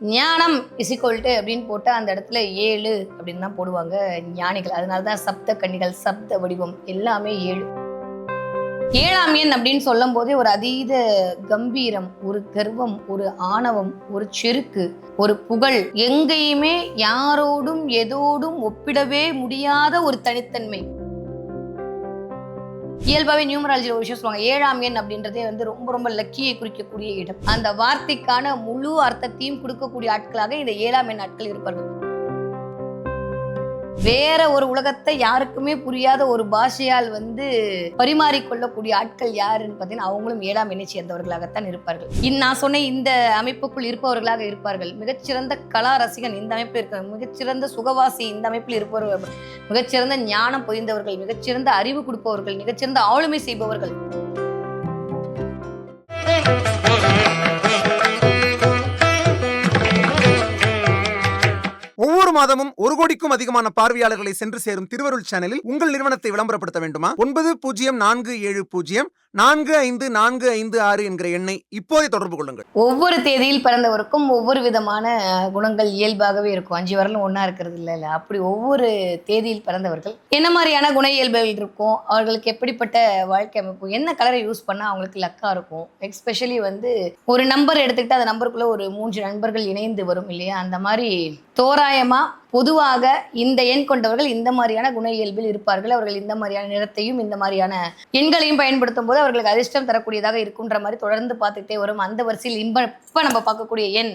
ஞானம் இசிக்கொல்ட்டு அப்படின்னு போட்டால் அந்த இடத்துல ஏழு அப்படின்னு தான் போடுவாங்க ஞானிகள். அதனால தான் சப்த கன்னிகள் சப்த வடிவம் எல்லாமே ஏழு. ஏழாம் எண் அப்படின்னு சொல்லும் போதே ஒரு அதீத கம்பீரம் ஒரு கர்வம் ஒரு ஆணவம் ஒரு செருக்கு ஒரு புகழ். எங்கேயுமே யாரோடும் எதோடும் ஒப்பிடவே முடியாத ஒரு தனித்தன்மை. இயல்பாகவே நியூமராலஜியில் ஒரு விஷயம் சொல்லுவாங்க ஏழாம் எண் அப்படின்றதே வந்து ரொம்ப ரொம்ப லக்கியை குறிக்கக்கூடிய இடம். அந்த வார்த்தைக்கான முழு அர்த்தத்தையும் கொடுக்கக்கூடிய ஆட்களாக இந்த ஏழாம் எண் ஆட்கள் இருப்பார்கள். வேற ஒரு உலகத்தை யாருக்குமே புரியாத ஒரு பாஷையால் வந்து பரிமாறிக்கொள்ளக்கூடிய ஆட்கள் யாருன்னு பார்த்தீங்கன்னா அவங்களும் ஏழாம் எண்ணை சேர்ந்தவர்களாகத்தான் இருப்பார்கள். இன் நான் சொன்ன இந்த அமைப்புக்குள் இருப்பவர்களாக இருப்பார்கள். மிகச்சிறந்த கலா ரசிகன் இந்த அமைப்பில் இருக்க மிகச்சிறந்த சுகவாசி இந்த அமைப்பில் இருப்பவர்கள் மிகச்சிறந்த ஞானம் பொதிந்தவர்கள் மிகச்சிறந்த அறிவு கொடுப்பவர்கள் மிகச்சிறந்த ஆளுமை செய்பவர்கள். மாதமும் ஒரு கோடிக்கும் அதிகமான பார்வையாளர்களை சென்று சேரும் திருவருள் சேனலில் உங்கள் நிறுவனத்தை விளம்பரப்படுத்த வேண்டுமா? ஒன்பது பூஜ்ஜியம் நான்கு ஏழு பூஜ்ஜியம் நான்கு ஐந்து நான்கு ஐந்து ஆறு என்கிற எண்ணை இப்போதே தொடர்பு கொள்ளுங்கள். ஒவ்வொரு தேதியில் பிறந்தவருக்கும் ஒவ்வொரு விதமான குணங்கள் இயல்பாகவே இருக்கும். அஞ்சு வரலும் ஒன்றா இருக்கிறது இல்லை இல்லை. அப்படி ஒவ்வொரு தேதியில் பிறந்தவர்கள் என்ன மாதிரியான குண இயல்புகள் இருக்கும்? அவர்களுக்கு எப்படிப்பட்ட வாழ்க்கை அமைப்பு? என்ன கலரை யூஸ் பண்ணால் அவங்களுக்கு லக்காக இருக்கும்? எக்ஸ்பெஷலி வந்து ஒரு நம்பர் எடுத்துக்கிட்டு அந்த நம்பருக்குள்ளே ஒரு மூன்று நண்பர்கள் இணைந்து வரும் இல்லையா? அந்த மாதிரி தோராயமாக பொதுவாக இந்த எண் கொண்டவர்கள் இந்த மாதிரியான குண இயல்பில் இருப்பார்கள். அவர்கள் இந்த மாதிரியான நிறத்தையும் இந்த மாதிரியான எண்களையும் பயன்படுத்தும் போது அவர்களுக்கு அதிர்ஷ்டம் தரக்கூடியதாக இருக்குன்ற மாதிரி தொடர்ந்து பார்த்துக்கிட்டே வரும். அந்த வரிசையில் இன்ப இப்ப நம்ம பார்க்கக்கூடிய எண்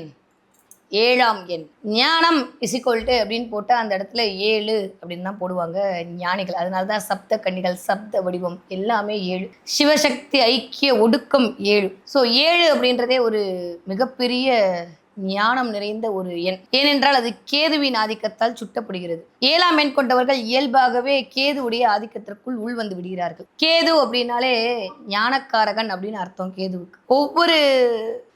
ஏழாம் எண். ஞானம் இசிக்கோல்ட்டு அப்படின்னு போட்டால் அந்த இடத்துல ஏழு அப்படின்னு தான் போடுவாங்க ஞானிகள். அதனால தான் சப்த கன்னிகள் சப்த வடிவம் எல்லாமே ஏழு. சிவசக்தி ஐக்கிய ஒடுக்கம் ஏழு. ஸோ ஏழு அப்படின்றதே ஒரு மிகப்பெரிய ஞானம் நிறைந்த ஒரு எண். ஏனென்றால் அது கேதுவின் ஆதிக்கத்தால் சுட்டப்படுகிறது. ஏழாம் எண் கொண்டவர்கள் இயல்பாகவே கேதுவுடைய ஆதிக்கத்திற்குள் உள் வந்து விடுகிறார்கள். கேது அப்படின்னாலே ஞானக்காரகன் அப்படின்னு அர்த்தம் கேதுவுக்கு. ஒவ்வொரு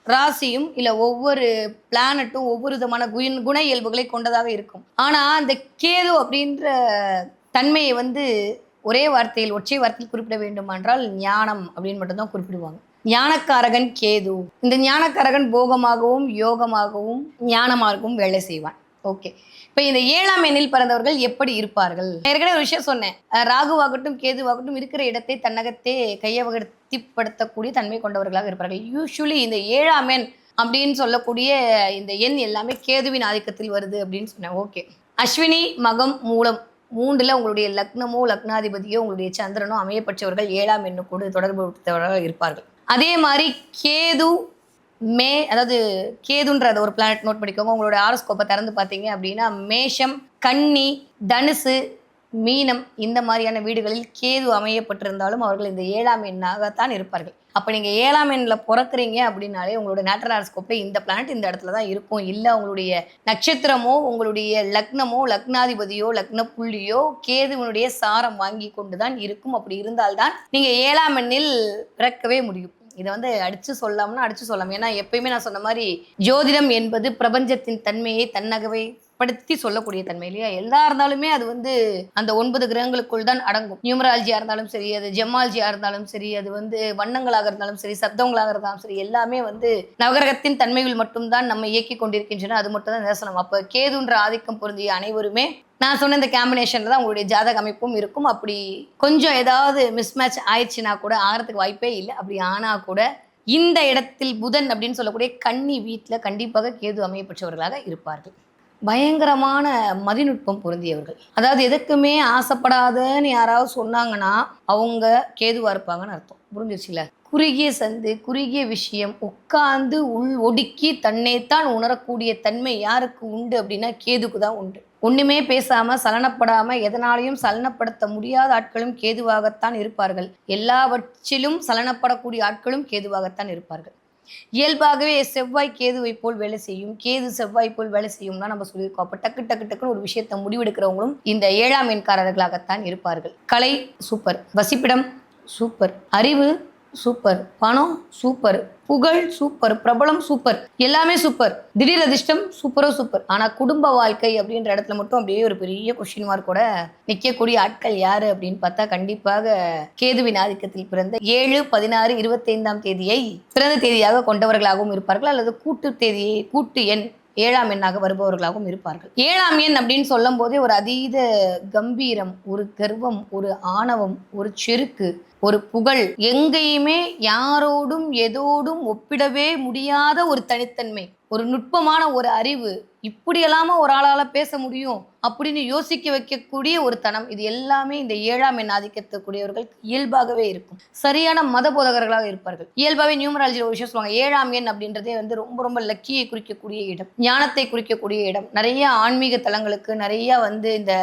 ராசியும் இல்ல ஒவ்வொரு பிளானட்டும் ஒவ்வொரு விதமான குண குண இயல்புகளை கொண்டதாக இருக்கும். ஆனா அந்த கேது அப்படின்ற தன்மையை வந்து ஒரே வார்த்தையில் ஒற்றை வார்த்தையில் குறிப்பிட வேண்டுமென்றால் ஞானம் அப்படின்னு மட்டும்தான் குறிப்பிடுவாங்க. ஞானக்காரகன் கேது. இந்த ஞானக்காரகன் போகமாகவும் யோகமாகவும் ஞானமாகவும் வேலை செய்வான். ஓகே. இப்போ இந்த ஏழாம் எண்ணில் பிறந்தவர்கள் எப்படி இருப்பார்கள்? ஏற்கனவே ஒரு விஷயம் சொன்னேன். ராகுவாகட்டும் கேதுவாகட்டும் இருக்கிற இடத்தை தன்னகத்தே கையகத்திப்படுத்தக்கூடிய தன்மை கொண்டவர்களாக இருப்பார்கள். யூஸ்வலி இந்த ஏழாம் எண் அப்படின்னு சொல்லக்கூடிய இந்த எண் எல்லாமே கேதுவின் ஆதிக்கத்தில் வருது அப்படின்னு சொன்னேன். ஓகே. அஸ்வினி மகம் மூலம் மூன்றுல உங்களுடைய லக்னமோ லக்னாதிபதியோ உங்களுடைய சந்திரனோ அமையப்பட்டவர்கள் ஏழாம் எண்ணு கூட தொடர்பு இருப்பார்கள். அதே மாதிரி கேது மே அதாவது கேதுன்றத ஒரு பிளானட் நோட் பண்ணிக்கோங்க. உங்களோட ஆரோஸ்கோப்பை திறந்து பார்த்தீங்க அப்படின்னா மேஷம் கன்னி தனுசு மீனம் இந்த மாதிரியான வீடுகளில் கேது அமையப்பட்டிருந்தாலும் அவர்கள் இந்த ஏழாம் எண்ணாகத்தான் இருப்பார்கள். அப்போ நீங்கள் ஏழாம் எண்ணில் பிறக்குறீங்க அப்படின்னாலே உங்களோட நேட்டர் ஹாரஸ்கோப்பில் இந்த பிளானட் இந்த இடத்துல தான் இருக்கும். இல்லை உங்களுடைய நட்சத்திரமோ உங்களுடைய லக்னமோ லக்னாதிபதியோ லக்ன புள்ளியோ கேதுவனுடைய சாரம் வாங்கி கொண்டு தான் இருக்கும். அப்படி இருந்தால்தான் நீங்கள் ஏழாம் எண்ணில் பிறக்கவே முடியும். இதை வந்து அடிச்சு சொல்லாம்னா அடிச்சு சொல்லலாம் ஏன்னா எப்பயுமே நான் சொன்ன மாதிரி ஜோதிடம் என்பது பிரபஞ்சத்தின் தன்மையை தன்னகவை படுத்தி சொல்லக்கூடிய தன்மை இல்லையா? எல்லா இருந்தாலுமே அது வந்து அந்த ஒன்பது கிரகங்களுக்குள் தான் அடங்கும். நியூமராலஜியா இருந்தாலும் சரி அது ஜெமாலஜியா இருந்தாலும் சரி அது வந்து வண்ணங்களாக இருந்தாலும் சரி சப்தங்களாக இருந்தாலும் சரி எல்லாமே வந்து நவகிரகத்தின் தன்மைகள் மட்டும்தான் நம்ம இயக்கி கொண்டிருக்கின்றன. அது மட்டும் தான் நிதர்சனம். அப்போ கேதுன்ற ஆதிக்கம் பொருந்திய அனைவருமே நான் சொன்ன இந்த காம்பினேஷன்ல தான் உங்களுடைய ஜாதக அமைப்பும் இருக்கும். அப்படி கொஞ்சம் ஏதாவது மிஸ்மேட்ச் ஆயிடுச்சுன்னா கூட ஆகிறதுக்கு வாய்ப்பே இல்லை. அப்படி ஆனா கூட இந்த இடத்தில் புதன் அப்படின்னு சொல்லக்கூடிய கன்னி வீட்டில் கண்டிப்பாக கேது அமையப்பெற்றவர்களாக இருப்பார்கள். பயங்கரமான மதிநுட்பம் பொருந்தியவர்கள். அதாவது எதுக்குமே ஆசைப்படாதன்னு யாராவது சொன்னாங்கன்னா அவங்க கேதுவா இருப்பாங்கன்னு அர்த்தம். புரிஞ்சிருச்சுல? குறுகிய சந்து குறுகிய விஷயம் உட்கார்ந்து உள் ஒடுக்கி தன்னைத்தான் உணரக்கூடிய தன்மை யாருக்கு உண்டு அப்படின்னா கேதுக்கு தான் உண்டு. ஒண்ணுமே பேசாம சலனப்படாம எதனாலையும் சலனப்படுத்த முடியாத ஆட்களும் கேதுவாகத்தான் இருப்பார்கள். எல்லாவற்றிலும் சலனப்படக்கூடிய ஆட்களும் கேதுவாகத்தான் இருப்பார்கள். இயல்பாகவே செவ்வாய் கேதுவை போல் வேலை செய்யும். கேது செவ்வாய் போல் வேலை செய்யும்னா நம்ம சொல்லியிருக்கோம். அப்போ டக்கு டக்கு டக்குன்னு ஒரு விஷயத்தை முடிவெடுக்கிறவங்களும் இந்த ஏழாம் எண்காரர்களாகத்தான் இருப்பார்கள். கலை சூப்பர். வசிப்பிடம் சூப்பர். அறிவு சூப்பர். பணம் சூப்பர். புகழ் சூப்பர். பிரபலம் சூப்பர். எல்லாமே சூப்பர். திடீர் அதிர்ஷ்டம் சூப்பரோ சூப்பர். ஆனால் குடும்ப வாழ்க்கை அப்படின்ற இடத்துல மட்டும் அப்படியே ஒரு பெரிய கொஸ்டின் மார்க் கூட நிற்கக்கூடிய ஆட்கள் யார் அப்படின்னு பார்த்தா கண்டிப்பாக கேதுவின் ஆதிக்கத்தில் பிறந்த ஏழு பதினாறு இருபத்தைந்தாம் தேதியை பிறந்த தேதியாக கொண்டவர்களாகவும் இருப்பார்கள். அல்லது கூட்டு தேதியை கூட்டு எண் ஏழாம் எண்ணாக வருபவர்களாகவும் இருப்பார்கள். ஏழாம் எண் அப்படின்னு சொல்லும் போதே ஒரு அதீத கம்பீரம் ஒரு கர்வம் ஒரு ஆணவம் ஒரு செருக்கு ஒரு புகழ் எங்கேயுமே யாரோடும் எதோடும் ஒப்பிடவே முடியாத ஒரு தனித்தன்மை ஒரு நுட்பமான ஒரு அறிவு. இப்படியெல்லாம ஒரு ஆளால பேச முடியும் அப்படின்னு யோசிக்க வைக்கக்கூடிய ஒரு தனம். இது எல்லாமே இந்த ஏழாம் எண் ஆதிக்கத்தக்கூடியவர்கள் இயல்பாகவே இருக்கும். சரியான மத போதகர்களாக இருப்பார்கள். இயல்பாகவே நியூமராலஜியில் ஒரு விஷயம் சொல்லுவாங்க ஏழாம் எண் அப்படின்றதே வந்து ரொம்ப ரொம்ப லக்கியை குறிக்கக்கூடிய இடம் ஞானத்தை குறிக்கக்கூடிய இடம். நிறைய ஆன்மீக தலங்களுக்கு நிறைய வந்து இந்த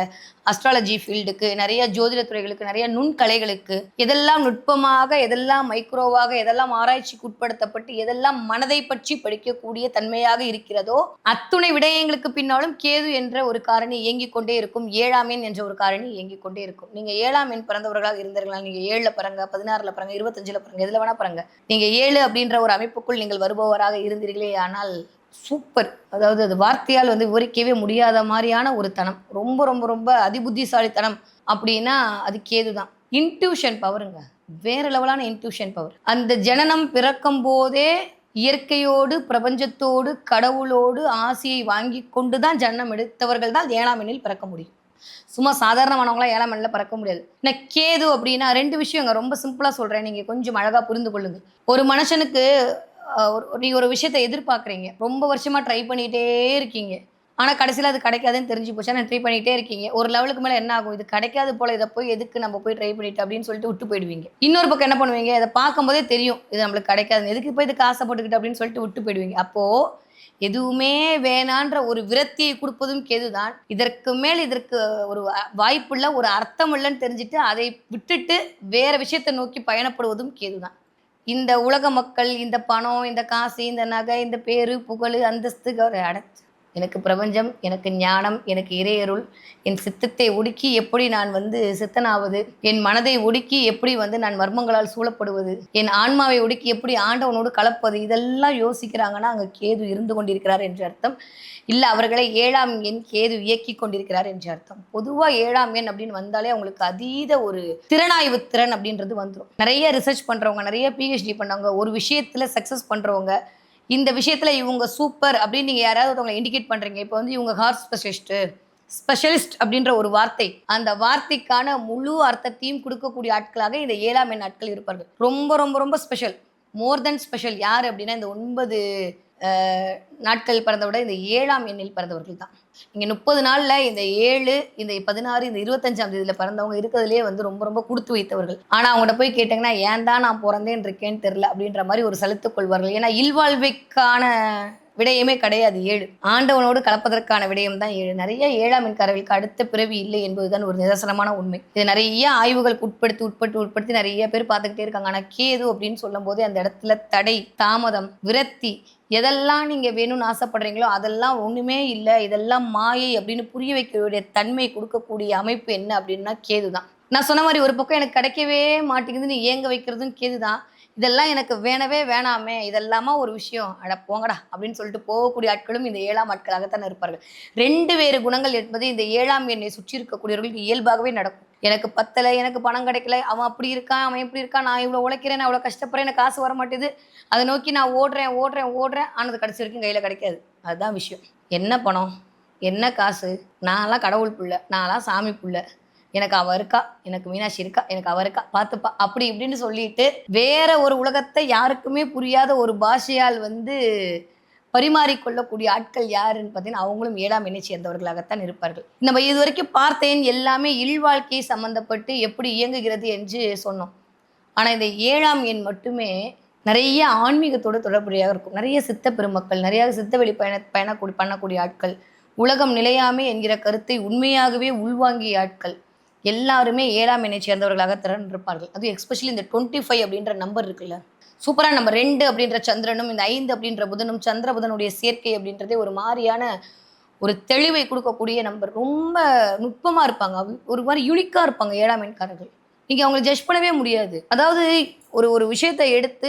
அஸ்ட்ராலஜி ஃபீல்டுக்கு நிறைய ஜோதிட துறைகளுக்கு நிறைய நுண்கலைகளுக்கு எதெல்லாம் நுட்பமாக எதெல்லாம் மைக்ரோவாக எதெல்லாம் ஆராய்ச்சிக்கு உட்படுத்தப்பட்டு எதெல்லாம் மனதை பற்றி படிக்கக்கூடிய தன்மையாக இருக்கிறதோ அத்துணை விட விரயங்களுக்கு பின்னாலும் கேது என்ற ஒரு காரணி இயங்கிக் கொண்டே இருக்கும். ஏழாம் எண் என்ற ஒரு காரணி இயங்கிக் கொண்டே இருக்கும். நீங்க ஏழாம் எண் பிறந்தவர்களாக இருந்தீர்களா நீங்க ஏழுல பிறங்க பதினாறுல பிறங்க இருபத்தஞ்சுல பிறங்க எதுல வேணா பிறங்க. நீங்க ஏழு அப்படின்ற ஒரு அமைப்புக்குள் நீங்கள் வருபவராக இருந்தீர்களே ஆனால் சூப்பர். அதாவது அது வார்த்தையால் வந்து விவரிக்கவே முடியாத மாதிரியான ஒரு தனம். ரொம்ப ரொம்ப ரொம்ப அதிபுத்திசாலித்தனம். அப்படின்னா அது கேது தான் இன்ட்யூஷன் பவருங்க வேற லெவலான இன்ட்யூஷன் பவர் அந்த ஜனனம் பிறக்கும் போதே இயற்கையோடு பிரபஞ்சத்தோடு கடவுளோடு ஆசையை வாங்கி கொண்டு தான் ஜன்னம் எடுத்தவர்கள் தான் ஏழாம் எண்ணில் பிறக்க முடியும். சும்மா சாதாரணமானவங்களாம் ஏழாம் எண்ணில் பிறக்க முடியாது. என்ன கேது அப்படின்னா ரெண்டு விஷயங்க ரொம்ப சிம்பிளாக சொல்கிறேன் நீங்கள் கொஞ்சம் அழகாக புரிந்து கொள்ளுங்க. ஒரு மனுஷனுக்கு ஒரு நீங்கள் ஒரு விஷயத்தை எதிர்பார்க்குறீங்க. ரொம்ப வருஷமாக ட்ரை பண்ணிகிட்டே இருக்கீங்க. ஆனால் கடைசியில் அது கிடைக்காதுன்னு தெரிஞ்சு போச்சு. ஆனால் ட்ரை பண்ணிகிட்டே இருக்கீங்க. ஒரு லெவலுக்கு மேலே என்ன ஆகும்? இது கிடைக்காது போல் இதை போய் எதுக்கு நம்ம போய் ட்ரை பண்ணிட்டு அப்படின்னு சொல்லிட்டு விட்டு போயிடுவீங்க. இன்னொரு பக்கம் என்ன பண்ணுவீங்க? இதை பார்க்கும்போதே தெரியும். இது நம்மளுக்கு கிடைக்காது எதுக்கு போய் இதுக்கு ஆசைப்பட்டுக்கிட்டு அப்படின்னு சொல்லிட்டு விட்டு போயிடுவீங்க. அப்போது எதுவுமே வேணான்ற ஒரு விரத்தியை கொடுப்பதும் கெதுதான். இதற்கு மேல் இதற்கு ஒரு வா- வாய்ப்புள்ள ஒரு அர்த்தம் இல்லைன்னு தெரிஞ்சுட்டு அதை விட்டுட்டு வேற விஷயத்தை நோக்கி பயணப்படுவதும் கெதுதான். இந்த உலக மக்கள் இந்த பணம் இந்த காசு இந்த நகை இந்த பேரு புகழ் அந்தஸ்து அடைச்சு எனக்கு பிரபஞ்சம் எனக்கு ஞானம் எனக்கு இறையருள். என் சித்தத்தை ஒடுக்கி எப்படி நான் வந்து சித்தனாவது? என் மனதை ஒடுக்கி எப்படி வந்து நான் மர்மங்களால் சூழப்படுவது? என் ஆன்மாவை ஒடுக்கி எப்படி ஆண்டவனோடு கலப்பது? இதெல்லாம் யோசிக்கிறாங்கன்னா அங்கே கேது இருந்து கொண்டிருக்கிறார் என்று அர்த்தம். இல்லை அவர்களை ஏழாம் எண் கேது இயக்கி கொண்டிருக்கிறார் என்று அர்த்தம். பொதுவாக ஏழாம் எண் அப்படின்னு வந்தாலே அவங்களுக்கு அதீத ஒரு திறனாய்வு திறன் அப்படின்றது வந்துடும் நிறைய ரிசர்ச் பண்ணுறவங்க நிறைய பிஹெச்டி பண்ணவங்க ஒரு விஷயத்தில் சக்ஸஸ் பண்ணுறவங்க இந்த விஷயத்தில் இவங்க சூப்பர் அப்படின்னு நீங்கள் யாராவது ஒருத்தவங்களை இண்டிகேட் பண்ணுறீங்க இப்போ வந்து இவங்க ஹார்ட் ஸ்பெஷலிஸ்ட்டு ஸ்பெஷலிஸ்ட் அப்படின்ற ஒரு வார்த்தை. அந்த வார்த்தைக்கான முழு அர்த்தத்தையும் கொடுக்கக்கூடிய ஆட்களாக இந்த ஏழாம் எண் ஆட்கள் இருப்பார்கள். ரொம்ப ரொம்ப ரொம்ப ஸ்பெஷல் மோர் தென் ஸ்பெஷல் யார் அப்படின்னா இந்த ஒன்பது நாட்கள் பிறந்த விட இந்த ஏழாம் எண்ணில் பிறந்தவர்கள் தான். இங்கே முப்பது நாளில் இந்த ஏழு இந்த பதினாறு இந்த இருபத்தஞ்சாம் தேதியில் பிறந்தவங்க இருக்கிறதுலேயே வந்து ரொம்ப ரொம்ப கொடுத்து வைத்தவர்கள். ஆனால் அவங்கள்ட்ட போய் கேட்டிங்கன்னா ஏன் தான் நான் பிறந்தேன் இருக்கேன்னு தெரில அப்படின்ற மாதிரி ஒரு சலித்துக் கொள்வார்கள். ஏன்னா இல்வாழ்வைக்கான விடயமே கிடையாது ஏழு. ஆண்டவனோடு கலப்பதற்கான விடயம் தான் ஏழு. நிறைய ஏழாம் மின்காரர்களுக்கு அடுத்த பிறவி இல்லை என்பதுதான் ஒரு நிதர்சனமான உண்மை. இது நிறைய ஆய்வுகளுக்கு உட்படுத்தி உட்பட்டு உட்படுத்தி நிறைய பேர் பார்த்துக்கிட்டே இருக்காங்க. ஆனால் கேது அப்படின்னு சொல்லும் போது அந்த இடத்துல தடை தாமதம் விரக்தி எதெல்லாம் நீங்கள் வேணும்னு ஆசைப்படுறீங்களோ அதெல்லாம் ஒன்றுமே இல்லை. இதெல்லாம் மாயை அப்படின்னு புரிய வைக்கக்கூடிய தன்மை கொடுக்கக்கூடிய அமைப்பு என்ன அப்படின்னா கேது தான் நான் சொன்ன மாதிரி ஒரு பக்கம் எனக்கு கிடைக்கவே மாட்டேங்குதுன்னு ஏங்க வைக்கிறதும் கேது தான் இதெல்லாம் எனக்கு வேணவே வேணாமே இதெல்லாமா ஒரு விஷயம்? அட போங்கடா அப்படின்னு சொல்லிட்டு போகக்கூடிய ஆட்களும் இந்த ஏழாம் ஆட்களாகத்தான் இருப்பார்கள். ரெண்டு வேறு குணங்கள் என்பது இந்த ஏழாம் எண்ணை சுற்றி இருக்கக்கூடியவர்களுக்கு இயல்பாகவே நடக்கும். எனக்கு பத்தலை எனக்கு பணம் கிடைக்கல அவன் அப்படி இருக்கான் அவன் இப்படி இருக்கான் நான் இவ்வளோ உழைக்கிறேன் நான் இவ்வளோ கஷ்டப்படுறேன் எனக்கு காசு வர மாட்டேது அதை நோக்கி நான் ஓடுறேன் ஓடுறேன் ஓடுறேன். ஆனது கடைசி வரைக்கும் கையில் கிடைக்காது. அதுதான் விஷயம். என்ன பணம்? என்ன காசு? நான்லாம் கடவுள் புள்ள நான்லாம் சாமி புள்ள. எனக்கு அவ இருக்கா? எனக்கு மீனாட்சி இருக்கா? எனக்கு அவ இருக்கா? பார்த்துப்பா. அப்படி இப்படின்னு சொல்லிட்டு வேற ஒரு உலகத்தை யாருக்குமே புரியாத ஒரு பாஷையால் வந்து பரிமாறிக்கொள்ளக்கூடிய ஆட்கள் யாருன்னு பார்த்தீங்கன்னா அவங்களும் ஏழாம் எண்ணை சேர்ந்தவர்களாகத்தான் இருப்பார்கள். நம்ம இது வரைக்கும் பார்த்தேன் எல்லாமே இல்வாழ்க்கை சம்மந்தப்பட்டு எப்படி இயங்குகிறது என்று சொன்னோம். ஆனால் இந்த ஏழாம் எண் மட்டுமே நிறைய ஆன்மீகத்தோடு தொடர்புடையாக இருக்கும். நிறைய சித்த பெருமக்கள் நிறைய சித்த வெளி பயண பயணக்கூடி பண்ணக்கூடிய ஆட்கள் உலகம் நிலையாமை என்கிற கருத்தை உண்மையாகவே உள்வாங்கிய ஆட்கள். எல்லாருமே ஏழாம் எண்ணை சேர்ந்தவர்களாக திறந்திருப்பார்கள் அதுவும் எஸ்பெஷலி இந்த டுவெண்ட்டி ஃபைவ் அப்படின்ற நம்பர் இருக்குல்ல. சூப்பராக நம்ம ரெண்டு அப்படின்ற சந்திரனும் இந்த ஐந்து அப்படின்ற புதனும் சந்திர புதனுடைய சேர்க்கை அப்படின்றதே ஒரு மாதிரியான ஒரு தெளிவை கொடுக்கக்கூடிய நம்பர் ரொம்ப நுட்பமாக இருப்பாங்க. ஒரு மாதிரி யூனிக்காக இருப்பாங்க ஏழாம் எண்காரர்கள். நீங்கள் அவங்களை ஜட்ஜ் பண்ணவே முடியாது. அதாவது ஒரு ஒரு விஷயத்தை எடுத்து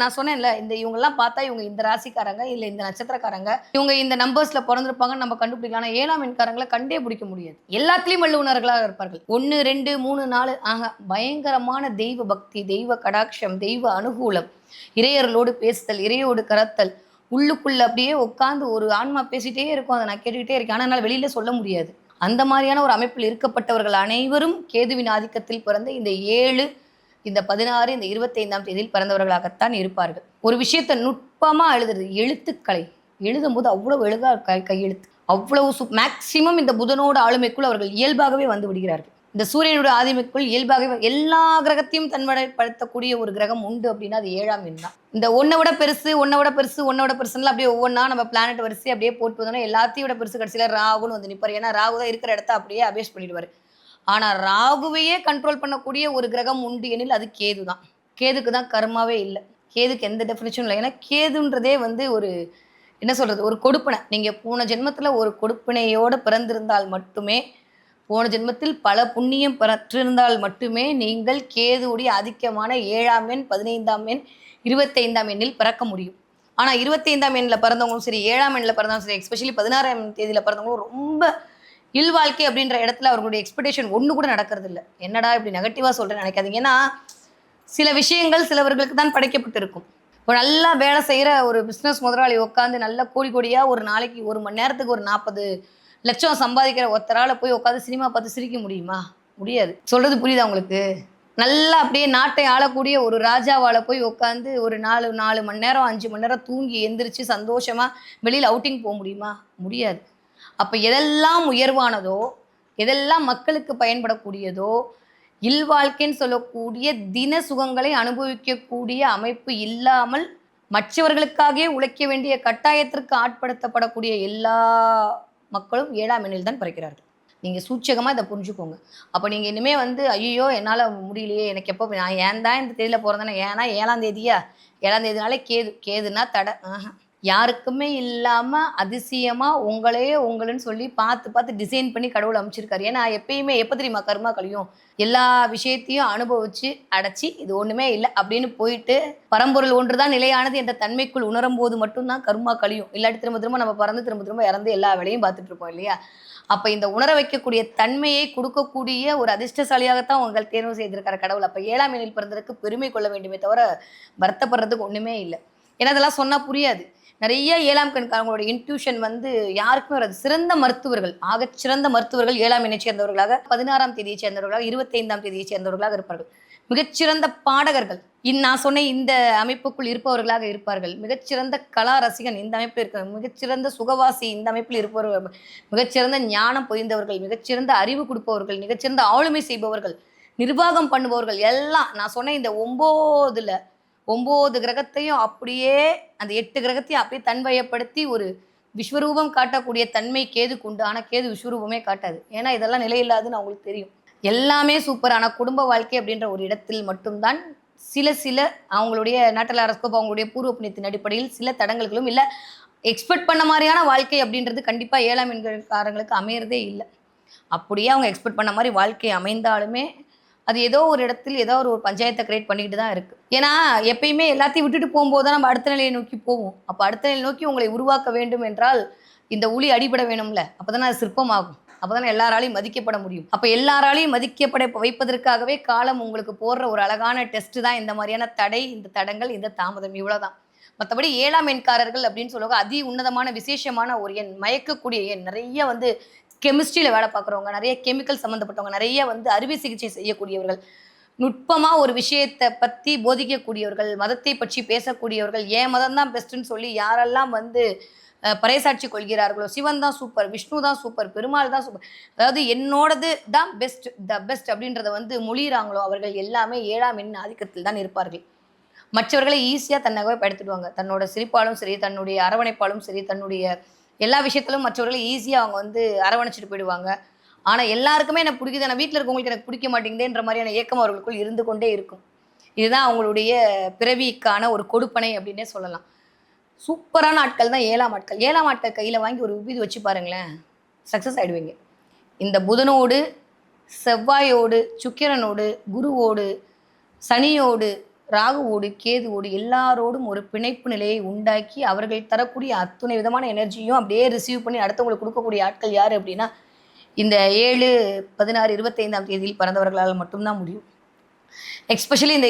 நான் சொன்னேன்ல இந்த இவங்கெல்லாம் பார்த்தா இவங்க இந்த ராசிக்காரங்க இல்லை இந்த நட்சத்திரக்காரங்க இவங்க இந்த நம்பர்ஸில் பிறந்திருப்பாங்கன்னு நம்ம கண்டுபிடிக்கலாம். ஆனால் ஏழாம் எண்காரங்களை கண்டே பிடிக்க முடியாது. எல்லாத்துலேயும் வல்லுநர்களாக இருப்பார்கள். ஒன்று ரெண்டு மூணு நாலு ஆக பயங்கரமான தெய்வ பக்தி தெய்வ கடாட்சம் தெய்வ அனுகூலம் இறையர்களோடு பேசுதல் இறையோடு கரத்தல் உள்ளுக்குள்ளே அப்படியே உட்காந்து ஒரு ஆன்மா பேசிட்டே இருக்கும். அதை நான் கேட்டுக்கிட்டே இருக்கேன். ஆனால் என்னால் வெளியில் சொல்ல முடியாது. அந்த மாதிரியான ஒரு அமைப்பில் இருக்கப்பட்டவர்கள் அனைவரும் கேதுவின் ஆதிக்கத்தில் பிறந்த இந்த ஏழு இந்த பதினாறு இந்த இருபத்தைந்தாம் தேதியில் பிறந்தவர்களாகத்தான் இருப்பார்கள். ஒரு விஷயத்தை நுட்பமாக எழுதுறது எழுத்துக்கலை எழுதும்போது அவ்வளவு எழுதா கையெழுத்து. அவ்வளவு சு மேக்சிமம் இந்த புதனோட ஆளுமைக்குள் அவர்கள் இயல்பாகவே வந்து விடுகிறார்கள். இந்த சூரியனோட ஆதிமைக்குள் இயல்பாகவே எல்லா கிரகத்தையும் தன்வடைப்படுத்தக்கூடிய ஒரு கிரகம் உண்டு அப்படின்னா அது ஏழாம் எண் தான். இந்த ஒன்றை விட பெருசு ஒன்றை விட பெருசு ஒன்றை விட பெருசுன்னு அப்படியே ஒவ்வொன்றா நம்ம பிளானட் வரிசை அப்படியே போட்டு வந்தோம்னா எல்லாத்தையும் விட பெருசு கடைசியில் ராகுன்னு வந்து நிற்பார் ஏன்னா ராகு தான் இருக்கிற இடத்த அப்படியே அபேஸ் பண்ணிடுவார். ஆனால் ராகுவையே கண்ட்ரோல் பண்ணக்கூடிய ஒரு கிரகம் உண்டு எனில் அது கேது தான். கேதுக்கு தான் கர்மாவே இல்லை. கேதுக்கு எந்த டெஃபினேஷனும் இல்லை. ஏன்னா கேதுன்றதே வந்து ஒரு என்ன சொல்கிறது ஒரு கொடுப்பனை. நீங்கள் போன ஜென்மத்தில் ஒரு கொடுப்பினையோடு பிறந்திருந்தால் மட்டுமே போன ஜென்மத்தில் பல புண்ணியம் பெற்றிருந்தால் மட்டுமே நீங்கள் கேதுவுடைய ஆதிக்கமான ஏழாம் எண் பதினைந்தாம் எண் இருபத்தைந்தாம் எண்ணில் பிறக்க முடியும். ஆனால் இருபத்தைந்தாம் எண்ணில் பிறந்தவங்களும் சரி ஏழாம் எண்ணில் பிறந்தவங்களும் சரி எஸ்பெஷலி பதினாறாம் தேதியில் பிறந்தவங்களும் ரொம்ப இல்வாழ்க்கை அப்படின்ற இடத்துல அவர்களுடைய எக்ஸ்பெக்டேஷன் ஒன்று கூட நடக்கிறது இல்லை என்னடா இப்படி நெகட்டிவாக சொல்கிறேன்னு நினைக்காதீங்க. ஏன்னா சில விஷயங்கள் சிலவர்களுக்கு தான் படைக்கப்பட்டிருக்கும். இப்போ நல்லா வேலை செய்கிற ஒரு பிஸ்னஸ் முதலாளி உட்காந்து நல்ல கோடி கோடியாக ஒரு நாளைக்கு ஒரு மணி நேரத்துக்கு ஒரு நாற்பது லட்சம் சம்பாதிக்கிற ஒருத்தரால் போய் உட்காந்து சினிமா பார்த்து சிரிக்க முடியுமா? முடியாது. சொல்கிறது புரியுதா உங்களுக்கு? நல்லா அப்படியே நாட்டை ஆளக்கூடிய ஒரு ராஜாவால் போய் உட்காந்து ஒரு நாலு நாலு மணி நேரம் அஞ்சு மணி நேரம் தூங்கி எந்திரிச்சு சந்தோஷமாக வெளியில் அவுட்டிங் போக முடியுமா? முடியாது. அப்போ எதெல்லாம் உயர்வானதோ எதெல்லாம் மக்களுக்கு பயன்படக்கூடியதோ இல்வாழ்க்கைன்னு சொல்லக்கூடிய தின சுகங்களை அனுபவிக்கக்கூடிய அமைப்பு இல்லாமல் மற்றவர்களுக்காகவே உழைக்க வேண்டிய கட்டாயத்திற்கு ஆட்படுத்தப்படக்கூடிய எல்லா மக்களும் ஏழாம் எண்ணில் தான் பிறக்கிறார்கள். நீங்கள் சூச்சகமாக இதை புரிஞ்சுக்கோங்க. அப்போ நீங்கள் இனிமேல் வந்து ஐயோ என்னால் முடியலையே எனக்கு எப்போ நான் ஏன் தான் இந்த தேதியில் பிறந்தேன்னா ஏன்னா ஏழாம் தேதியா? ஏழாம் தேதினாலே கேது கேதுன்னா தடை ஆஹா. யாருக்குமே இல்லாமல் அதிசயமாக உங்களையே உங்களுன்னு சொல்லி பார்த்து பார்த்து டிசைன் பண்ணி கடவுள் அமைச்சிருக்காரு. ஏன்னா எப்பயுமே எப்போ தெரியுமா கர்மா கழியும் எல்லா விஷயத்தையும் அனுபவிச்சு அடைச்சி இது ஒன்றுமே இல்லை அப்படின்னு போயிட்டு பரம்பொருள் ஒன்று தான் நிலையானது என்ற தன்மைக்குள் உணரும் போது மட்டும்தான் கர்மா கழியும் இல்லாட்டி திரும்ப திரும்ப நம்ம பறந்து திரும்ப திரும்ப இறந்து எல்லா வேலையும் பார்த்துட்டு இருப்போம் இல்லையா? அப்போ இந்த உணர வைக்கக்கூடிய தன்மையை கொடுக்கக்கூடிய ஒரு அதிர்ஷ்டசாலியாகத்தான் உங்கள் தேர்வு செய்திருக்காரு கடவுள். அப்போ ஏழாம் எண்ணில் பிறந்ததுக்கு பெருமை கொள்ள வேண்டுமே தவிர வருத்தப்படுறதுக்கு ஒன்றுமே இல்லை. ஏன்னா அதெல்லாம் சொன்னால் புரியாது. நிறைய ஏழாம் கண்காரங்களோட இன்ட்யூஷன் வந்து யாருக்குமே வராது. சிறந்த மருத்துவர்கள் ஆக சிறந்த மருத்துவர்கள் ஏழாம் இணை சேர்ந்தவர்களாக பதினாறாம் தேதியை சேர்ந்தவர்களாக இருபத்தைந்தாம் தேதியை சேர்ந்தவர்களாக இருப்பார்கள். மிகச்சிறந்த பாடகர்கள் இந் நான் சொன்ன இந்த அமைப்புக்குள் இருப்பவர்களாக இருப்பார்கள். மிகச்சிறந்த கலா ரசிகன் இந்த அமைப்பில் இருக்க மிகச்சிறந்த சுகவாசி இந்த அமைப்பில் இருப்பவர்கள் மிகச்சிறந்த ஞானம் பொய்ந்தவர்கள் மிகச்சிறந்த அறிவு கொடுப்பவர்கள் மிகச்சிறந்த ஆளுமை செய்பவர்கள் நிர்வாகம் பண்ணுபவர்கள் எல்லாம் நான் சொன்ன இந்த ஒம்போதுல ஒம்பது கிரகத்தையும் அப்படியே அந்த எட்டு கிரகத்தையும் அப்படியே தன்வயப்படுத்தி ஒரு விஸ்வரூபம் காட்டக்கூடிய தன்மை கேதுக்கு உண்டு. ஆனால் கேது விஸ்வரூபமே காட்டாது. ஏன்னா இதெல்லாம் நிலையில்லாதுன்னு அவங்களுக்கு தெரியும். எல்லாமே சூப்பர் ஆனால் குடும்ப வாழ்க்கை அப்படின்ற ஒரு இடத்தில் மட்டும்தான் சில சில அவங்களுடைய நாட்டல் அரஸ்கோப் அவங்களுடைய பூர்வ புண்ணியத்தின் அடிப்படையில் சில தடங்கல்களும் இல்லை. எக்ஸ்பெக்ட் பண்ண மாதிரியான வாழ்க்கை அப்படின்றது கண்டிப்பாக ஏழாம் எண்காரங்களுக்கு அமையிறதே இல்லை. அப்படியே அவங்க எக்ஸ்பெக்ட் பண்ண மாதிரி வாழ்க்கை அமைந்தாலுமே அது ஏதோ ஒரு இடத்தில் ஏதோ ஒரு பஞ்சாயத்தை கிரியேட் பண்ணிக்கிட்டு தான் இருக்குது ஏன்னா எப்பயுமே எல்லாத்தையும் விட்டுட்டு போகும்போது தான் நம்ம அடுத்த நிலையை நோக்கி போவோம். அப்போ அடுத்த நிலையை நோக்கி உங்களை உருவாக்க வேண்டும் என்றால் இந்த உளி அடிபட வேணும்ல. அப்போ அது சிற்பமாகும். அப்போ தானே எல்லாராலையும் மதிக்கப்பட முடியும். அப்போ எல்லாராலையும் மதிக்கப்பட வைப்பதற்காகவே காலம் உங்களுக்கு போடுற ஒரு அழகான டெஸ்ட்டு தான் இந்த மாதிரியான தடை இந்த தடங்கள் இந்த தாமதம் இவ்வளோதான் மற்றபடி ஏழாம் எண்காரர்கள் அப்படின்னு சொல்லுவாங்க அதி உன்னதமான விசேஷமான ஒரு எண் மயக்கக்கூடிய எண். நிறைய வந்து கெமிஸ்ட்ரியில் வேலை பார்க்குறவங்க நிறைய கெமிக்கல் சம்மந்தப்பட்டவங்க நிறைய வந்து அறுவை சிகிச்சை செய்யக்கூடியவர்கள் நுட்பமாக ஒரு விஷயத்தை பற்றி போதிக்கக்கூடியவர்கள் மதத்தை பற்றி பேசக்கூடியவர்கள் ஏன் மதம் தான் பெஸ்ட்டுன்னு சொல்லி யாரெல்லாம் வந்து பறைசாட்சி கொள்கிறார்களோ சிவன் தான் சூப்பர் விஷ்ணு தான் சூப்பர் பெருமாள் தான் சூப்பர் அதாவது என்னோடது தான் பெஸ்ட் த பெஸ்ட் அப்படின்றத வந்து மொழிகிறாங்களோ அவர்கள் எல்லாமே ஏழாம் எண் ஆதிக்கத்தில் தான் இருப்பார்கள். மற்றவர்களை ஈஸியாக தன்னகவே படுத்துடுவாங்க. தன்னோட சிரிப்பாலும் சரி தன்னுடைய அரவணைப்பாலும் சரி தன்னுடைய எல்லா விஷயத்திலும் மற்றவர்களை ஈஸியாக அவங்க வந்து அரவணைச்சிட்டு போயிடுவாங்க. ஆனால் எல்லாருக்குமே எனக்கு பிடிக்குது. ஆனால் வீட்டில் இருக்கவங்களுக்கு எனக்கு பிடிக்க மாட்டேங்குதேன்ற மாதிரியான ஏக்கம் அவர்களுக்குள் இருந்து கொண்டே இருக்கும். இதுதான் அவங்களுடைய பிறவிக்கான ஒரு கொடுப்பனை அப்படின்னே சொல்லலாம். சூப்பரான ஆட்கள் தான் ஏழாம் ஆட்கள். ஏழாம் ஆட்கள் கையில் வாங்கி ஒரு விபீதி வச்சு பாருங்களேன். சக்ஸஸ் ஆகிடுவீங்க இந்த புதனோடு செவ்வாயோடு சுக்கிரனோடு குருவோடு சனியோடு ராகுவோடு கேதுவோடு எல்லாரோடும் ஒரு பிணைப்பு நிலையை உண்டாக்கி அவர்கள் தரக்கூடிய அத்துணை விதமான எனர்ஜியும் அப்படியே ரிசீவ் பண்ணி அடுத்தவங்களுக்கு கொடுக்கக்கூடிய ஆட்கள் யார் அப்படின்னா இந்த ஏழு பதினாறு இருபத்தைந்தாம் தேதியில் பிறந்தவர்களால் மட்டும்தான் முடியும். எக்ஸ்பெஷலி இந்த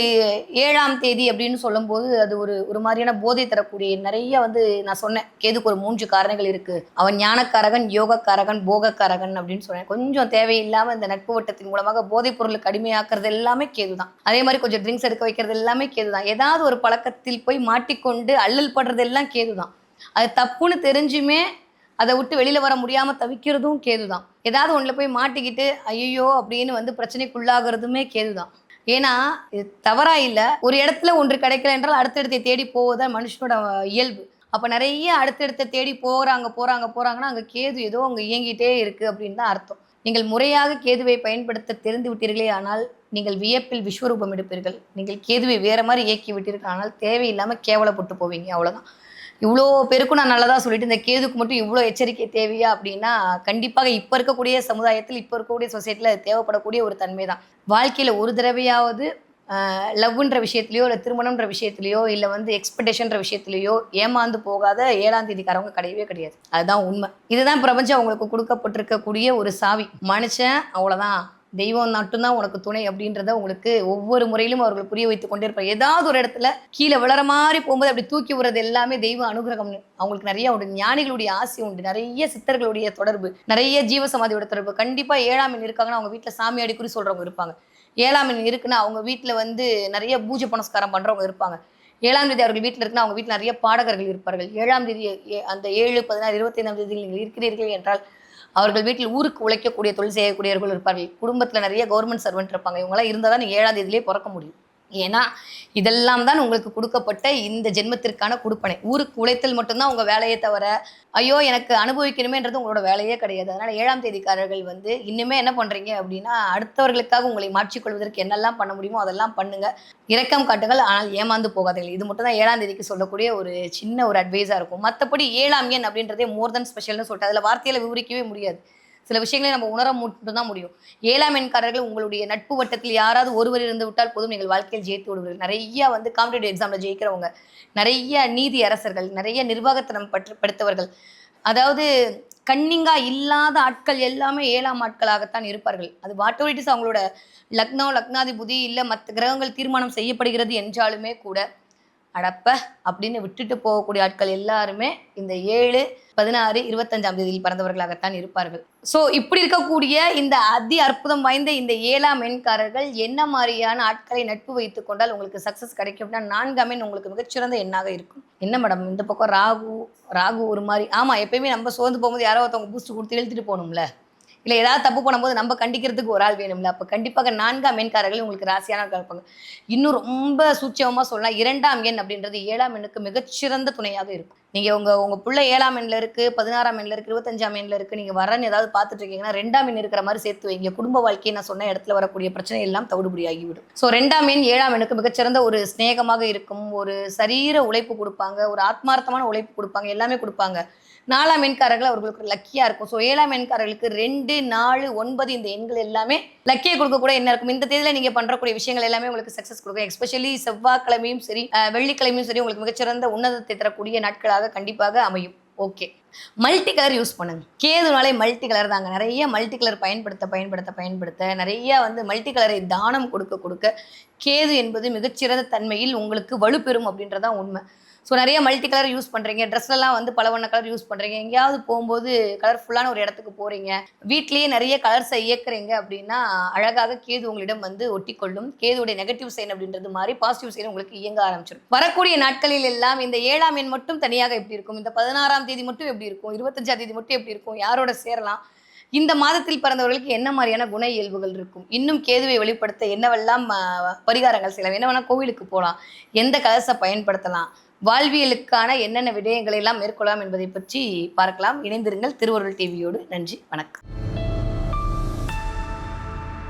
ஏழாம் தேதி அப்படின்னு சொல்லும்போது அது ஒரு ஒரு மாதிரியான போதை தரக்கூடிய நிறைய வந்து நான் சொன்னேன். கேதுக்கு ஒரு மூன்று காரணங்கள் இருக்குது அவன் ஞானக்காரகன் யோகக்காரகன் போகக்காரகன் அப்படின்னு சொன்னேன். கொஞ்சம் தேவையில்லாமல் இந்த நட்பு வட்டத்தின் மூலமாக போதைப் பொருளுக்கு அடிமையாக்குறது எல்லாமே கேது தான் அதே மாதிரி கொஞ்சம் ட்ரிங்க்ஸ் எடுக்க வைக்கிறது எல்லாமே கேது தான் ஏதாவது ஒரு பழக்கத்தில் போய் மாட்டிக்கொண்டு அல்லல் படுறது எல்லாம் கேது தான் அது தப்புன்னு தெரிஞ்சுமே அதை விட்டு வெளியில் வர முடியாமல் தவிக்கிறதும் கேது தான் ஏதாவது ஒன்றில் போய் மாட்டிக்கிட்டு ஐயோ அப்படின்னு வந்து பிரச்சனைக்குள்ளாகிறதுமே கேது தான் ஏன்னா தவறா இல்லை. ஒரு இடத்துல ஒன்று கிடைக்கல என்றால் அடுத்தடுத்த தேடி போவதுதான் மனுஷனோட இயல்பு. அப்போ நிறைய அடுத்தடுத்த தேடி போகிறாங்க போகிறாங்க போகிறாங்கன்னா அங்கே கேது ஏதோ அங்கே இயங்கிட்டே இருக்குது அப்படின்னு தான் அர்த்தம். நீங்கள் முறையாக கேதுவை பயன்படுத்த தெரிந்து விட்டீர்களே ஆனால் நீங்கள் வியப்பில் விஸ்வரூபம் எடுப்பீர்கள். நீங்கள் கேதுவை வேற மாதிரி இயக்கி விட்டீர்கள். ஆனால் தேவையில்லாமல் கேவலப்பட்டு போவீங்க. அவ்வளோதான் இவ்வளோ பேருக்கும் நான் நல்லதாக சொல்லிட்டு இந்த கேதுக்கு மட்டும் இவ்வளோ எச்சரிக்கை தேவையா அப்படின்னா கண்டிப்பாக இப்போ இருக்கக்கூடிய சமுதாயத்தில் இப்போ இருக்கக்கூடிய சொசைட்டியில் அது தேவைப்படக்கூடிய ஒரு தன்மை தான் வாழ்க்கையில் ஒரு தடவையாவது லவ்ன்ற விஷயத்துலையோ இல்லை திருமணம்ன்ற விஷயத்துலையோ இல்லை வந்து எக்ஸ்பெக்டேஷன்ற விஷயத்துலையோ ஏமாந்து போகாத ஏழாம் தேதிக்காரவங்க கிடையவே கிடையாது. அதுதான் உண்மை. இதுதான் பிரபஞ்சம் அவங்களுக்கு கொடுக்கப்பட்டிருக்கக்கூடிய ஒரு சாவி. மனுஷன் அவ்வளோதான் தெய்வம் மட்டும்தான் உனக்கு துணை அப்படின்றத உங்களுக்கு ஒவ்வொரு முறையிலும் அவர்கள் புரிய வைத்து கொண்டே இருப்பார் ஏதாவது ஒரு இடத்துல கீழே விளற மாதிரி போகும்போது அப்படி தூக்கி விடுறது எல்லாமே தெய்வ அனுகிரகம் அவங்களுக்கு நிறைய உண்டு. ஞானிகளுடைய ஆசை உண்டு. நிறைய சித்தர்களுடைய தொடர்பு நிறைய ஜீவசமாதியோட தொடர்பு. கண்டிப்பா ஏழாம் மீன் இருக்காங்கன்னா அவங்க வீட்டுல சாமி அடிக்குறி சொல்றவங்க இருப்பாங்க. ஏழாம் மீன் இருக்குன்னா அவங்க வீட்டுல வந்து நிறைய பூஜை புனஸ்காரம் பண்றவங்க இருப்பாங்க. ஏழாம் தேதி அவர்கள் வீட்டில் இருக்குன்னா அவங்க வீட்டில் நிறைய பாடகர்கள் இருப்பார்கள். ஏழாம் தேதி ஏ- அந்த ஏழு பதினாறு இருபத்தைந்தாம் தேதி நீங்கள் இருக்கிறீர்கள் என்றால் அவர்கள் வீட்டில் ஊருக்கு உழைக்கக்கூடிய தொழில் செய்யக்கூடியவர்கள் இருப்பார்கள். குடும்பத்தில் நிறைய கவர்மெண்ட் சர்வெண்ட் இருப்பாங்க. இவங்கெல்லாம் இருந்தால் தான் நீங்கள் ஏழாம் தேதியிலே பிறக்க முடியும். ஏன்னா இதெல்லாம் தான் உங்களுக்கு கொடுக்கப்பட்ட இந்த ஜென்மத்திற்கான கொடுப்பனை. ஊருக்கு உழைத்தல் மட்டும்தான் உங்கள் வேலையை தவிர ஐயோ எனக்கு அனுபவிக்கணுமேன்றது உங்களோட வேலையே கிடையாது. அதனால் ஏழாம் தேதிக்காரர்கள் வந்து இன்னுமே என்ன பண்ணுறீங்க அப்படின்னா அடுத்தவர்களுக்காக உங்களை மாற்றிக்கொள்வதற்கு என்னெல்லாம் பண்ண முடியுமோ அதெல்லாம் பண்ணுங்கள் இரக்கம் காட்டுங்கள் ஆனால் ஏமாந்து போகாதீர்கள். இது மட்டும் தான் ஏழாம் தேதிக்கு சொல்லக்கூடிய ஒரு சின்ன ஒரு அட்வைஸாக இருக்கும். மற்றபடி ஏழாம் எண் அப்படின்றதே மோர் தென் ஸ்பெஷல்னு சொல்லிட்டு அதில் வார்த்தையில் விவரிக்கவே முடியாது. சில விஷயங்களை நம்ம உணர மட்டும்தான் முடியும். ஏழாம் எண்காரர்கள் உங்களுடைய நட்பு வட்டத்தில் யாராவது ஒருவர் இருந்து விட்டால் போதும் நீங்கள் வாழ்க்கையில் ஜெயித்து விடுவீர்கள். நிறைய வந்து காம்படிட்டிவ் எக்ஸாமில் ஜெயிக்கிறவங்க நிறைய நீதி அரசர்கள் நிறைய நிர்வாகத்தனம் பற்று படுத்தவர்கள். அதாவது கன்னிங்கா இல்லாத ஆட்கள் எல்லாமே ஏழாம் ஆட்களாகத்தான் இருப்பார்கள். அது வாட்டோரிட்டிஸ் அவங்களோட லக்னோ லக்னாதிபதி இல்லை மற்ற கிரகங்கள் தீர்மானம் செய்யப்படுகிறது என்றாலுமே கூட அடப்ப அப்படின்னு விட்டுட்டு போகக்கூடிய ஆட்கள் எல்லாருமே இந்த ஏழு பதினாறு இருபத்தஞ்சாம் தேதியில் பிறந்தவர்களாகத்தான் இருப்பார்கள். ஸோ இப்படி இருக்கக்கூடிய இந்த அதி அற்புதம் வாய்ந்த இந்த ஏழாம் எண்காரர்கள் என்ன மாதிரியான ஆட்களை நட்பு வைத்துக் கொண்டால் உங்களுக்கு சக்ஸஸ் கிடைக்கும்னா நான்காம் எண் உங்களுக்கு மிகச்சிறந்த எண்ணாக இருக்கும். என்ன மேடம் இந்த பக்கம் ராகு ராகு ஒரு மாதிரி. ஆமா எப்பயுமே நம்ம சோர்ந்து போகும்போது யாரோ ஒருத்தவங்க பூஸ்ட் கொடுத்து எழுத்துட்டு போகணும்ல. இல்லை ஏதாவது தப்பு பண்ணும்போது நம்ம கண்டிக்கிறதுக்கு ஒரு ஆள் வேணும்ல. அப்போ கண்டிப்பாக நான்காம் எண்காரர்கள் உங்களுக்கு ராசியான இருப்பாங்க இன்னும் ரொம்ப சூட்சமாக சொல்லலாம் இரண்டாம் எண் அப்படின்றது ஏழாம் எண்ணுக்கு மிகச்சிறந்த துணையாக இருக்கும். நீங்கள் உங்கள் உங்கள் பிள்ளை ஏழாம் எண்ணில் இருக்குது பதினாறாம் எண்ணில் இருக்குது இருபத்தஞ்சாம் எண்ணில் இருக்குது நீங்கள் வரன்னு ஏதாவது பார்த்துட்டு இருக்கீங்கன்னா ரெண்டாம் எண் இருக்கிற மாதிரி சேர்த்து வைங்க. குடும்ப வாழ்க்கையை நான் சொன்ன இடத்துல வரக்கூடிய பிரச்சனை எல்லாம் தவிடுபடி ஆகிவிடும் ஸோ ரெண்டாம் எண் ஏழாம் எண்ணுக்கு மிகச்சிறந்த ஒரு சிநேகமாக இருக்கும். ஒரு சரீர உழைப்பு கொடுப்பாங்க. ஒரு ஆத்மார்த்தமான உழைப்பு கொடுப்பாங்க. எல்லாமே கொடுப்பாங்க. நாலாம் எண்காரர்கள் அவர்களுக்கு லக்கியா இருக்கும். ஸோ ஏழாம் எண்காரர்களுக்கு ரெண்டு நாலு ஒன்பது இந்த எண்கள் எல்லாமே லக்கியை கொடுக்கக்கூட என்ன இருக்கும்? இந்த தேதியில நீங்க பண்றக்கூடிய விஷயங்கள் எல்லாமே உங்களுக்கு சக்சஸ் கொடுக்கும். எஸ்பெஷலி செவ்வாய்க்கிழமையும் சரி வெள்ளிக்கிழமையும் சரி உங்களுக்கு மிகச்சிறந்த உன்னதத்தை தரக்கூடிய நாட்களாக கண்டிப்பாக அமையும். ஓகே மல்டி கலர் யூஸ் பண்ணுங்க. கேதுனாலே மல்டி கலர் தாங்க. நிறைய மல்டி கலர் பயன்படுத்த பயன்படுத்த பயன்படுத்த நிறைய வந்து மல்டி கலரை தானம் கொடுக்க கொடுக்க கேது என்பது மிகச்சிறந்த தன்மையில் உங்களுக்கு வலுப்பெறும் அப்படின்றதான் உண்மை. ஸோ நிறைய மல்டி கலர் யூஸ் பண்ணுறீங்க ட்ரெஸ்லலாம் வந்து பல வண்ண கலர் யூஸ் பண்ணுறீங்க எங்கேயாவது போகும்போது கலர்ஃபுல்லான ஒரு இடத்துக்கு போகிறீங்க வீட்லேயே நிறைய கலர்ஸை இயக்குறீங்க அப்படின்னா அழகாக கேது உங்களிடம் வந்து ஒட்டிக்கொள்ளும். கேதுடைய நெகட்டிவ் சைன் அப்படின்றது மாதிரி பாசிட்டிவ் சைன் உங்களுக்கு இயங்க ஆரம்பிச்சிடும். வரக்கூடிய நாட்களில் எல்லாம் இந்த ஏழாம் எண் மட்டும் தனியாக எப்படி இருக்கும்? இந்த பதினாறாம் தேதி மட்டும் எப்படி இருக்கும்? இருபத்தஞ்சாம் தேதி மட்டும் எப்படி இருக்கும்? யாரோட சேரலாம்? இந்த மாதத்தில் பிறந்தவர்களுக்கு என்ன மாதிரியான குண இயல்புகள் இருக்கும்? இன்னும் கேதுவை வெளிப்படுத்த என்னவெல்லாம் பரிகாரங்கள் செய்யலாம்? என்ன வேணால் கோவிலுக்கு போகலாம். எந்த கலர்ஸை பயன்படுத்தலாம்? வாழ்வியலுக்கான என்னென்ன விடயங்களை எல்லாம் மேற்கொள்ளலாம் என்பதை பற்றி பார்க்கலாம். இணைந்திருங்கள். திருவருள் டிவியோடு நன்றி. வணக்கம்.